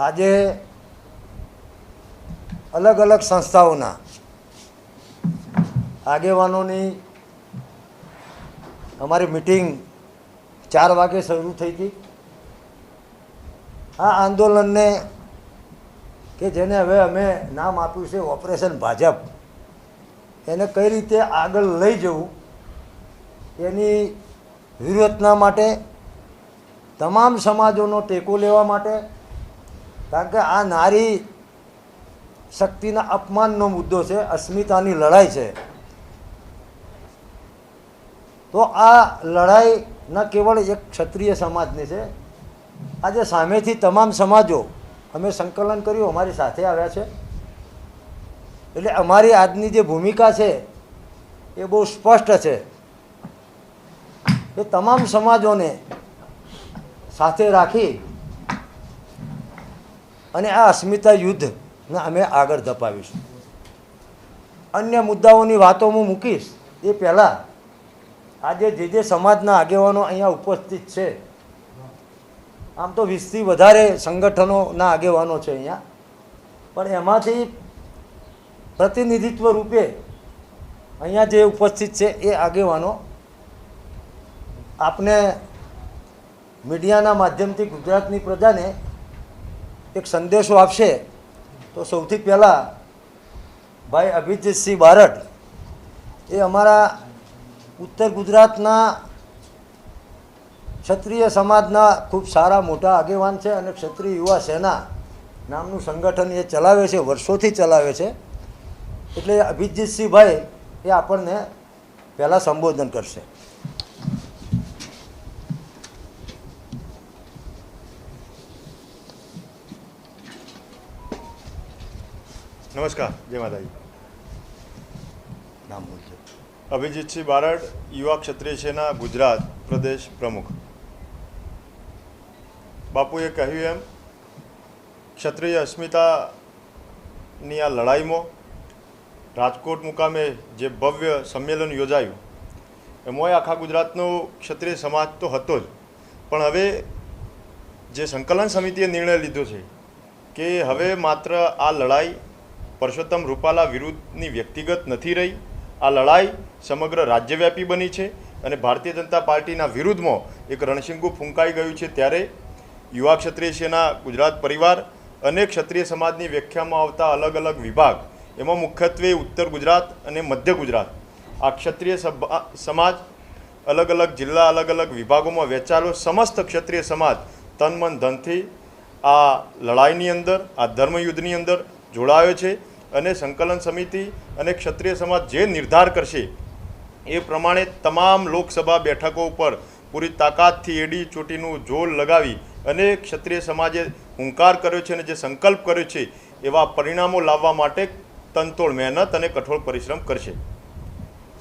આજે અલગ અલગ સંસ્થાઓના આગેવાનોની અમારી મિટિંગ ચાર વાગે શરૂ થઈ હતી. આ આંદોલનને કે જેને હવે અમે નામ આપ્યું છે ઓપરેશન ભાજપ, એને કઈ રીતે આગળ લઈ જવું, એની વ્યૂહરચના માટે તમામ સમાજોનો ટેકો લેવા માટે કારણ કે આ નારી શક્તિના અપમાનનો મુદ્દો છે, અસ્મિતાની લડાઈ છે. તો આ લડાઈ ન કેવળ એક ક્ષત્રિય સમાજની છે, આજે સામેથી તમામ સમાજો, અમે સંકલન કર્યું, અમારી સાથે આવ્યા છે. એટલે અમારી આજની જે ભૂમિકા છે, એ બહુ સ્પષ્ટ છે એ તમામ સમાજોને સાથે રાખી અને આ અસ્મિતા યુદ્ધને અમે આગળ ધપાવીશું. અન્ય મુદ્દાઓની વાતો હું મૂકીશ. એ પહેલાં આજે જે જે સમાજના આગેવાનો અહીંયા ઉપસ્થિત છે, આમ તો વીસથી વધારે સંગઠનોના આગેવાનો છે અહીંયા. પણ એમાંથી પ્રતિનિધિત્વ રૂપે અહીંયા જે ઉપસ્થિત છે એ આગેવાનો આપને મીડિયાના માધ્યમથી ગુજરાતની પ્રજાને એક સંદેશો આપશે, તો સૌથી પહેલાં ભાઈ અભિજીતસિંહ બારડ એ અમારા ઉત્તર ગુજરાતના ક્ષત્રિય સમાજના ખૂબ સારા મોટા આગેવાન છે અને ક્ષત્રિય યુવા સેના નામનું સંગઠન એ ચલાવે છે, વર્ષોથી ચલાવે છે. એટલે અભિજીતસિંહભાઈ એ આપણને પહેલાં સંબોધન કરશે. નમસ્કાર, જય માતાજી. નામ બોલજો અભિજીતસિંહ બારડ, યુવા ક્ષત્રિય સેના, ગુજરાત પ્રદેશ પ્રમુખ. બાપુએ કહ્યું એમ, ક્ષત્રિય અસ્મિતાની આ લડાઈમાં રાજકોટ મુકામે જે ભવ્ય સંમેલન યોજાયું, એમાંય આખા ગુજરાતનો ક્ષત્રિય સમાજ તો હતો જ. પણ હવે જે સંકલન સમિતિએ નિર્ણય લીધો છે, કે હવે માત્ર આ લડાઈ પરસોત્તમ રૂપાલા વિરુદ્ધની વ્યક્તિગત નથી રહી. આ લડાઈ સમગ્ર રાજ્યવ્યાપી બની છે અને ભારતીય જનતા પાર્ટીના વિરુદ્ધમાં એક રણશીંગુ ફૂંકાઈ ગયું છે ત્યારે યુવા ક્ષત્રિય સેના, ગુજરાત પરિવાર અને ક્ષત્રિય સમાજની વ્યાખ્યામાં આવતા અલગ અલગ વિભાગ, એમાં મુખ્યત્વે ઉત્તર ગુજરાત અને મધ્ય ગુજરાત. આ ક્ષત્રિય સમાજ અલગ અલગ જિલ્લા, અલગ અલગ વિભાગોમાં વહેંચાયેલો સમસ્ત ક્ષત્રિય સમાજ તન મન ધનથી આ લડાઈની અંદર, આ ધર્મયુદ્ધની અંદર જોડાયો છે. અને સંકલન સમિતિ અને ક્ષત્રિય સમાજ જે નિર્ધાર કરશે એ પ્રમાણે તમામ લોકસભા બેઠકો ઉપર પૂરી તાકાતથી એડી ચોટીનું જોર લગાવી અને ક્ષત્રિય સમાજે હુંકાર કર્યો છે અને જે સંકલ્પ કર્યો છે એવા પરિણામો લાવવા માટે તનતોડ મહેનત અને કઠોળ પરિશ્રમ કરશે.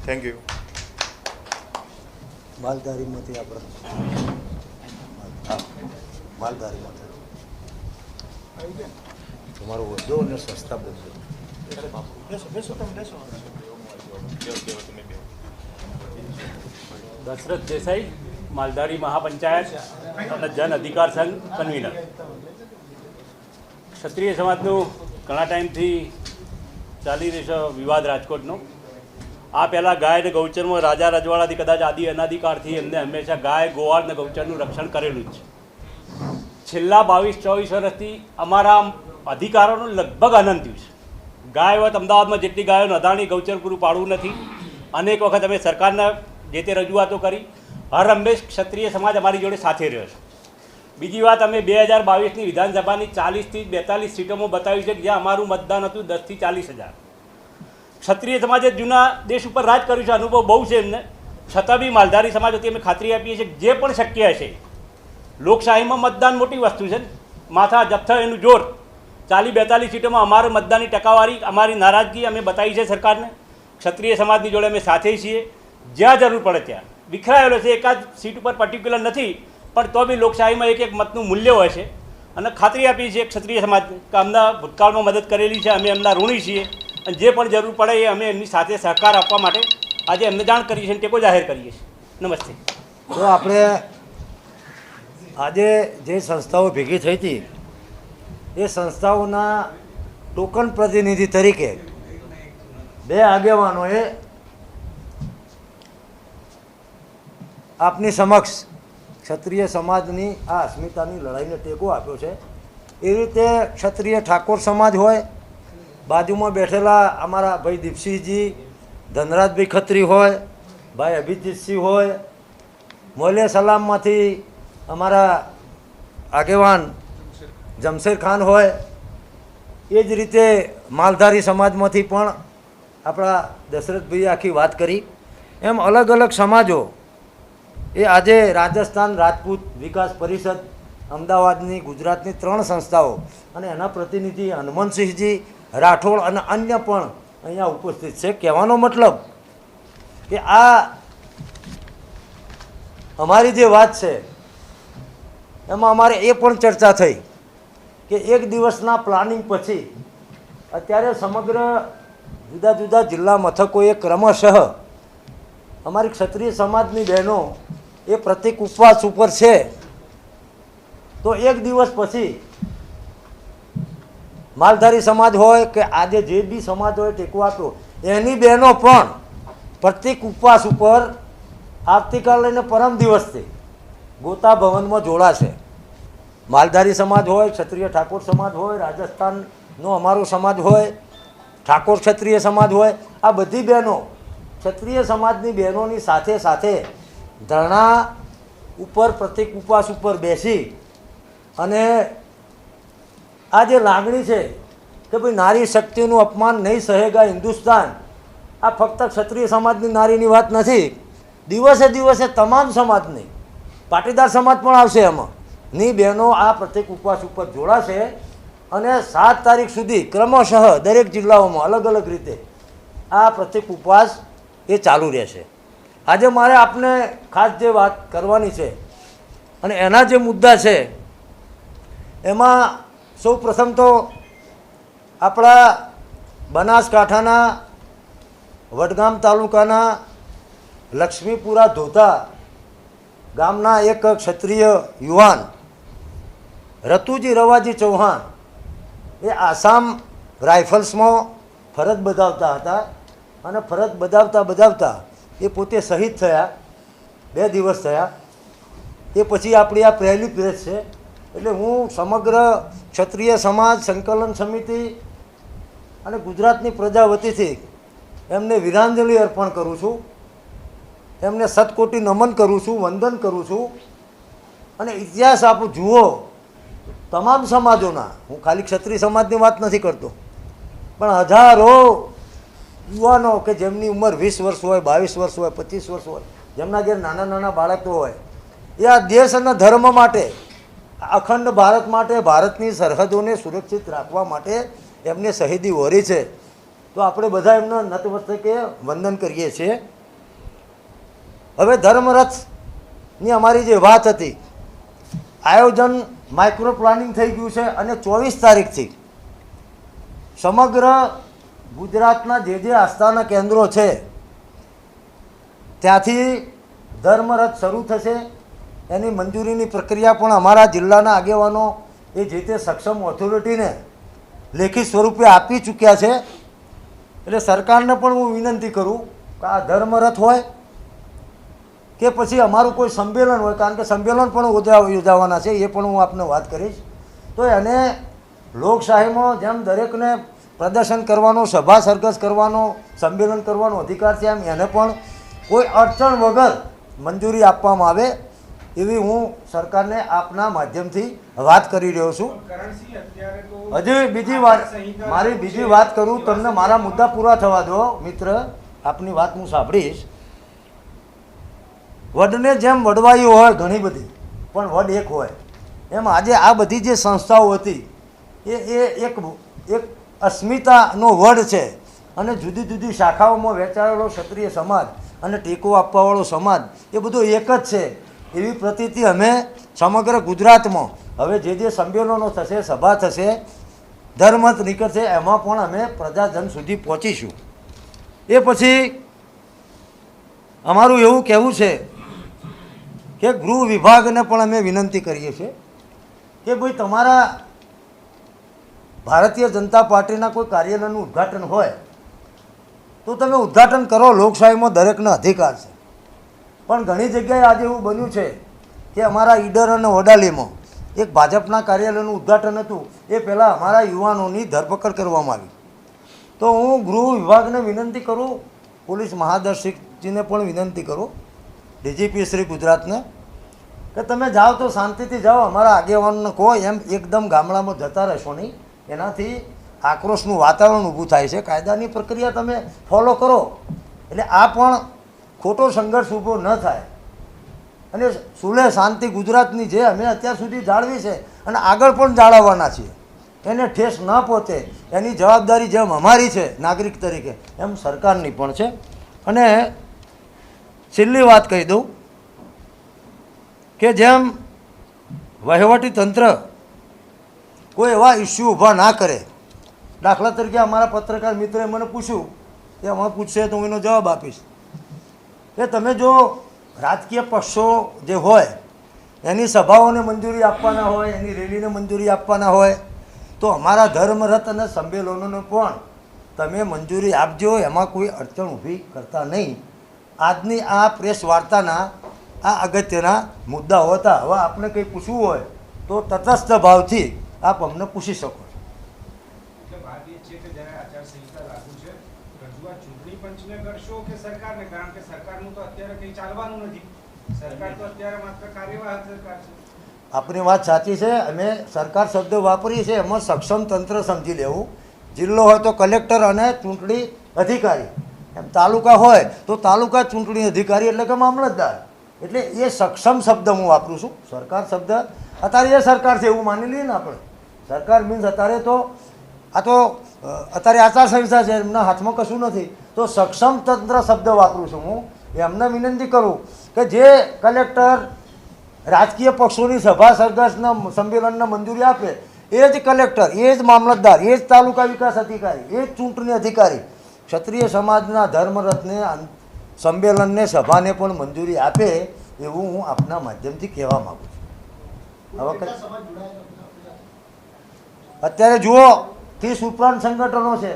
થેન્ક યુ માલધારીમાંથી આપણે. માલધારીમાંથી તમારો વધુ અને સસ્તા દશરથ દેસાઈ માલધારી મહાપંચાયત અને જન અધિકાર સંઘ કન્વીનર ક્ષત્રિય સમાજનું ઘણા ટાઈમથી ચાલી રહેશે વિવાદ રાજકોટનો આ પહેલાં ગાય અને ગૌચરમાં રાજા રજવાડાથી કદાચ આદિ અનાધિકારથી એમને હંમેશા ગાય ગોવાળ અને ગૌચરનું રક્ષણ કરેલું જ છે છેલ્લા બાવીસ ચોવીસ વર્ષથી અમારા અધિકારોનું લગભગ અનંત્યું છે ગાય હોત, અમદાવાદમાં જેટલી ગાયો નદાણી ગૌચર પૂરું પાડવું નથી. અનેક વખત અમે સરકારના જે તે રજૂઆતો કરી. હર હંમેશ ક્ષત્રિય સમાજ અમારી જોડે સાથે રહ્યો છે. બીજી વાત, અમે બે હજાર બાવીસની વિધાનસભાની ચાલીસથી બેતાલીસ સીટોમાં બતાવ્યું છે કે જ્યાં અમારું મતદાન હતું દસથી ચાલીસ હજાર. ક્ષત્રિય સમાજે જૂના દેશ ઉપર રાજ કર્યું છે, અનુભવ બહુ છે એમને. છતાં બી માલધારી સમાજ વતી અમે ખાતરી આપીએ છીએ જે પણ શક્ય હશે, લોકશાહીમાં મતદાન મોટી વસ્તુ છે માથા જથ્થા એનું જોર. ચાલી બેતાલીસ સીટોમાં અમારું મતદાનની ટકાવારી, અમારી નારાજગી અમે બતાવી છે સરકારને. ક્ષત્રિય સમાજની જોડે અમે સાથે છીએ. જ્યાં જરૂર પડે ત્યાં. વિખરાયેલો છે, એકાદ સીટ ઉપર પર્ટિક્યુલર નથી, પણ તો બી લોકશાહીમાં એક એક મતનું મૂલ્ય હોય છે. અને ખાતરી આપી છે ક્ષત્રિય સમાજ કે અમના ભૂતકાળમાં મદદ કરેલી છે, અમે એમના ઋણી છીએ. અને જે પણ જરૂર પડે એ અમે એમની સાથે સહકાર આપવા માટે આજે એમને જાણ કરીએ છીએ અને ટેકો જાહેર કરીએ છીએ. નમસ્તે. તો આપણે આજે જે સંસ્થાઓ ભેગી થઈ હતી એ સંસ્થાઓના ટોકન પ્રતિનિધિ તરીકે બે આગેવાનોએ આપની સમક્ષ ક્ષત્રિય સમાજની, આ અસ્મિતાની લડાઈને ટેકો આપ્યો છે. એ રીતે ક્ષત્રિય ઠાકોર સમાજ હોય, બાજુમાં બેઠેલા અમારા ભાઈ દીપસિંહજી, ધનરાજભાઈ ખત્રી હોય, ભાઈ અભિજીતસિંહ હોય મોલે સલામમાંથી અમારા આગેવાન જમશેર ખાન હોય, એ જ રીતે માલધારી સમાજમાંથી પણ આપણા દશરથભાઈએ આખી વાત કરી. એમ અલગ અલગ સમાજો, એ આજે રાજસ્થાન રાજપૂત વિકાસ પરિષદ, અમદાવાદની ગુજરાતની ત્રણ સંસ્થાઓ અને એના પ્રતિનિધિ હનુમંતસિંહજી રાઠોડ અને અન્ય પણ અહીંયા ઉપસ્થિત છે. કહેવાનો મતલબ કે આ અમારી જે વાત છે, એમાં અમારે એ પણ ચર્ચા થઈ. કે એક દિવસના પ્લાનિંગ પછી અત્યારે સમગ્ર જુદા જુદા જિલ્લા મથકોએ ક્રમશઃ અમારી ક્ષત્રિય સમાજની બહેનો એ પ્રતિક ઉપવાસ ઉપર છે. તો એક દિવસ પછી માલધારી સમાજ હોય કે આજે જે બી સમાજ હોય ટેકો આપ્યો, એની બહેનો પણ પ્રતિક ઉપવાસ ઉપર આવતીકાલ લઈને પરમ દિવસથી ગોતા ભવનમાં જોડાશે. માલધારી સમાજ હોય, ક્ષત્રિય ઠાકોર સમાજ હોય, રાજસ્થાનનો અમારો સમાજ હોય, ઠાકોર ક્ષત્રિય સમાજ હોય, આ બધી બહેનો, ક્ષત્રિય સમાજની બહેનોની સાથે સાથે ધરણા ઉપર પ્રતિક ઉપવાસ ઉપર બેસી અને આ જે લાગણી છે કે ભાઈ નારી શક્તિનું અપમાન નહીં સહેગા હિન્દુસ્તાન, આ ફક્ત ક્ષત્રિય સમાજની નારીની વાત નથી. દિવસે દિવસે તમામ સમાજની, પાટીદાર સમાજ પણ આવશે એમાં ની બહેનો આ પ્રત્યેક ઉપવાસ ઉપર જોડાશે અને સાત તારીખ સુધી ક્રમશઃ દરેક જિલ્લાઓમાં અલગ અલગ રીતે આ પ્રત્યેક ઉપવાસ એ ચાલુ રહેશે. આજે મારે આપને ખાસ જે વાત કરવાની છે અને એના જે મુદ્દા છે, એમાં સૌ પ્રથમ તો આપણા બનાસકાંઠાના વડગામ તાલુકાના લક્ષ્મીપુરા ધોતા ગામના એક ક્ષત્રિય યુવાન રતુજી રવાજી ચૌહાણ એ આસામ રાઇફલ્સમાં ફરજ બજાવતા હતા અને ફરજ બજાવતા બજાવતા એ પોતે શહીદ થયા, બે દિવસ થયા. એ પછી આપણી આ પહેલી પ્રેસ છે. એટલે હું સમગ્ર ક્ષત્રિય સમાજ સંકલન સમિતિ અને ગુજરાતની પ્રજા વતીથી એમને વિરાંજલિ અર્પણ કરું છું. એમને સતકોટી નમન કરું છું, વંદન કરું છું. અને ઇતિહાસ આપ, જુઓ. તમામ સમાજોના, હું ખાલી ક્ષત્રિય સમાજની વાત નથી કરતો, પણ હજારો યુવાનો કે જેમની ઉંમર વીસ વર્ષ હોય, બાવીસ વર્ષ હોય, પચીસ વર્ષ હોય, જેમના ઘેર નાના નાના બાળકો હોય, એ આ દેશ અને ધર્મ માટે, અખંડ ભારત માટે, ભારતની સરહદોને સુરક્ષિત રાખવા માટે એમને શહીદી વહોરી છે. તો આપણે બધા એમના નતમસ્તકે વંદન કરીએ છીએ. હવે ધર્મરથની અમારી જે વાત હતી, આયોજન માઇક્રો પ્લાનિંગ થઈ ગયું છે અને ચોવીસ તારીખથી સમગ્ર ગુજરાતના જે જે આસ્થાના કેન્દ્રો છે, ત્યાંથી ધર્મરથ શરૂ થશે. એની મંજૂરીની પ્રક્રિયા પણ અમારા જિલ્લાના આગેવાનો એ જે તે સક્ષમ ઓથોરિટીને લેખિત સ્વરૂપે આપી ચૂક્યા છે. એટલે સરકારને પણ હું વિનંતી કરું કે આ ધર્મરથ હોય કે પછી અમારું કોઈ સંમેલન હોય, કારણ કે સંમેલન પણ યોજા- યોજાવાના છે, એ પણ હું આપને વાત કરીશ. તો એને લોકશાહીમાં જેમ દરેકને પ્રદર્શન કરવાનો, સભા સરઘસ કરવાનો, સંમેલન કરવાનો અધિકાર છે, એમ એને પણ કોઈ અડચણ વગર મંજૂરી આપવામાં આવે, એવી હું સરકારને આપના માધ્યમથી વાત કરી રહ્યો છું. હજી બીજી વાત મારી બીજી વાત કરું, તમને મારા મુદ્દા પૂરા થવા દો, મિત્ર. આપની વાત હું સાંભળીશ. વડને જેમ વડવાઈઓ હોય ઘણી બધી, પણ વડ એક હોય. એમ આજે આ બધી જે સંસ્થાઓ હતી, એ એ એક એક અસ્મિતાનો વડ છે. અને જુદી જુદી શાખાઓમાં વહેંચાયેલો ક્ષત્રિય સમાજ અને ટેકો આપવાવાળો સમાજ, એ બધું એક જ છે. એવી પ્રતિતિ અમે સમગ્ર ગુજરાતમાં, હવે જે જે સંમેલનો થશે, સભા થશે ધર્મત નીકળશે, એમાં પણ અમે પ્રજાજન સુધી પહોંચીશું. એ પછી અમારું એવું કહેવું છે કે ગૃહ વિભાગને પણ અમે વિનંતી કરીએ છીએ કે ભાઈ તમારા ભારતીય જનતા પાર્ટીના કોઈ કાર્યાલયનું ઉદ્ઘાટન હોય, તો તમે ઉદ્ઘાટન કરો. લોકશાહીમાં દરેકનો અધિકાર છે. પણ ઘણી જગ્યાએ આજે એવું બન્યું છે કે અમારા ઈડર અને વડાલીમાં એક ભાજપના કાર્યાલયનું ઉદ્ઘાટન હતું. એ પહેલાં અમારા યુવાનોની ધરપકડ કરવામાં આવી. તો હું ગૃહ વિભાગને વિનંતી કરું, પોલીસ મહાદર્શકજીને પણ વિનંતી કરું ડીજીપી શ્રી ગુજરાતને કે તમે જાઓ તો શાંતિથી જાઓ, અમારા આગેવાનને કહો, એમ એકદમ ગામડામાં જતા રહેશો નહીં. એનાથી આક્રોશનું વાતાવરણ ઊભું થાય છે. કાયદાની પ્રક્રિયા તમે ફોલો કરો. એટલે આ પણ ખોટો સંઘર્ષ ઊભો ન થાય. અને સુલે શાંતિ ગુજરાતની જે અમે અત્યાર સુધી જાળવી છે અને આગળ પણ જાળવવાના છીએ. એને ઠેસ ન પહોંચે એની જવાબદારી જેમ અમારી છે, નાગરિક તરીકે, એમ સરકારની પણ છે. અને છેલ્લી વાત કહી દઉં કે જેમ વહીવટી તંત્ર કોઈ એવા ઇસ્યુ ઊભા ના કરે. દાખલા તરીકે અમારા પત્રકાર મિત્રએ મને પૂછ્યું કે અમારે પૂછશે તો હું એનો જવાબ આપીશ. કે તમે જો રાજકીય પક્ષો જે હોય, એની સભાઓને મંજૂરી આપવાના હોય, એની રેલીને મંજૂરી આપવાના હોય, તો અમારા ધર્મરથ અને સંમેલનોને પણ તમે મંજૂરી આપજો, એમાં કોઈ અડચણ ઊભી કરતા નહીં. આજની આ પ્રેસ વાર્તાના આ અગત્યના મુદ્દાઓ હતા. હવે આપણે કંઈ પૂછવું હોય તો તટસ્થ ભાવથી આપ અમને પૂછી શકો છો. આપની વાત સાચી છે. અમે સરકાર શબ્દ વાપરીએ છીએ. એમાં સક્ષમ તંત્ર સમજી લેવું. જિલ્લો હોય તો કલેક્ટર અને ચૂંટણી અધિકારી. એમ તાલુકા હોય તો તાલુકા ચૂંટણી અધિકારી એટલે કે મામલતદાર. એટલે એ સક્ષમ શબ્દ હું વાપરું છું. સરકાર શબ્દ અત્યારે એ સરકાર છે એવું માની લઈએ ને આપણે. સરકાર મીન્સ અત્યારે તો, આ તો અત્યારે આચારસંહિતા છે, એમના હાથમાં કશું નથી. તો સક્ષમ તંત્ર શબ્દ વાપરું છું હું. એમને વિનંતી કરું કે જે કલેક્ટર રાજકીય પક્ષોની સભા સરઘસના સંમેલનને મંજૂરી આપે, એ જ કલેક્ટર, એ જ મામલતદાર, એ જ તાલુકા વિકાસ અધિકારી, એ જ ચૂંટણી અધિકારી ક્ષત્રિય સમાજના ધર્મરથને સંમેલનને સભાને પણ મંજૂરી આપે એવું હું આપના માધ્યમથી કહેવા માગું છું. હવે અત્યારે જુઓ ત્રીસ ઉપરાંત સંગઠનો છે.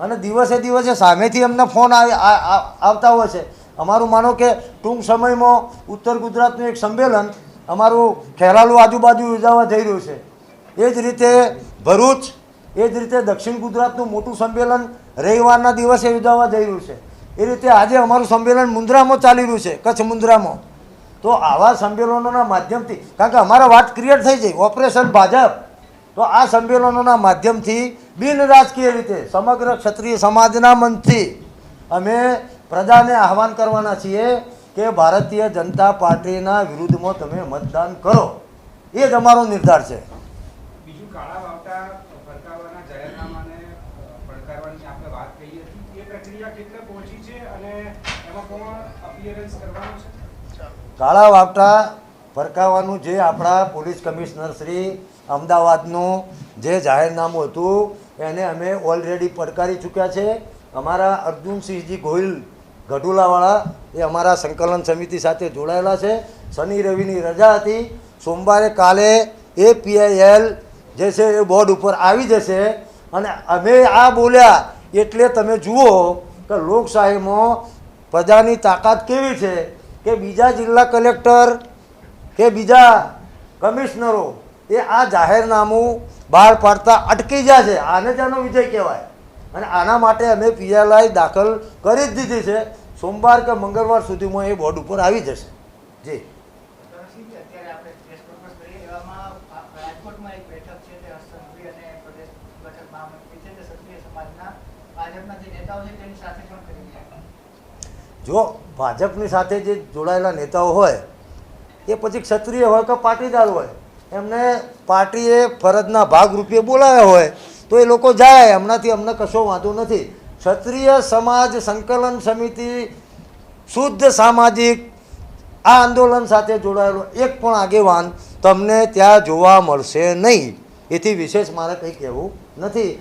અને દિવસે દિવસે સામેથી અમને ફોન આવતા હોય છે. અમારું માનો કે ટૂંક સમયમાં ઉત્તર ગુજરાતનું એક સંમેલન અમારું ખેરાલુ આજુબાજુ યોજાવા જઈ રહ્યું છે. એ જ રીતે ભરૂચ એ જ રીતે દક્ષિણ ગુજરાતનું મોટું સંમેલન રવિવારના દિવસે યોજાવા જઈ રહ્યું છે. એ રીતે આજે અમારું સંમેલન મુન્દ્રામાં ચાલી રહ્યું છે, કચ્છ મુન્દ્રામાં તો આવા સંમેલનોના માધ્યમથી, કારણ કે અમારા વાત ક્રિએટ થઈ જાય, ઓપરેશન ભાજપ. તો આ સંમેલનોના માધ્યમથી બિન રાજકીય રીતે સમગ્ર ક્ષત્રિય સમાજના મનથી અમે પ્રજાને આહવાન કરવાના છીએ કે ભારતીય જનતા પાર્ટીના વિરુદ્ધમાં તમે મતદાન કરો. એ જ અમારો નિર્ધાર છે. બીજું કાળા ફરકાવવાના જાહેરનામાને અ, પડકારવાની આપણે વાત કહી હતી એ પ્રક્રિયા કેટલે પહોંચી છે અને એમાં કોણ અપિયરન્સ કરવાનું છે કાળા વાવટા ફરકાવવાનું જે આપણા પોલીસ કમિશનર શ્રી અમદાવાદનું જે જાહેરનામું હતું, એને અમે ઓલરેડી પડકારી ચૂક્યા છે. અમારા અર્જુનસિંહજી ગોહિલ ગઢુલાવાળા એ અમારા સંકલન સમિતિ સાથે જોડાયેલા છે. શનિ રવિની રજા હતી. સોમવારે કાલે એ પીઆઈએલ જે છે એ બોર્ડ ઉપર આવી જશે અને અમે આ બોલ્યા એટલે તમે જુઓ કે લોકશાહીમાં પ્રજાની તાકાત કેવી છે કે બીજા જિલ્લા કલેક્ટર કે બીજા કમિશનરો એ આ જાહેરનામું બહાર પાડતા અટકી જાય છે. આને જ આનો વિજય કહેવાય. અને આના માટે અમે પીએલઆઈ દાખલ કરી જ દીધી છે. સોમવાર કે મંગળવાર સુધીમાં એ બોર્ડ ઉપર આવી જશે. જી. ભાજપના જે નેતાઓ છે તેની સાથે પણ કરી જો ભાજપની સાથે જે જોડાયેલા નેતાઓ હોય, એ પછી ક્ષત્રિય હોય કે પાટીદાર હોય, એમને પાર્ટીએ ફરજના ભાગરૂપે બોલાવ્યા હોય, તો એ લોકો જાય. એમનાથી અમને કશો વાંધો નથી. ક્ષત્રિય સમાજ સંકલન સમિતિ શુદ્ધ સામાજિક આ આંદોલન સાથે જોડાયેલો એક પણ આગેવાન તમને ત્યાં જોવા મળશે નહીં. એથી વિશેષ મારે કંઈ કહેવું નથી.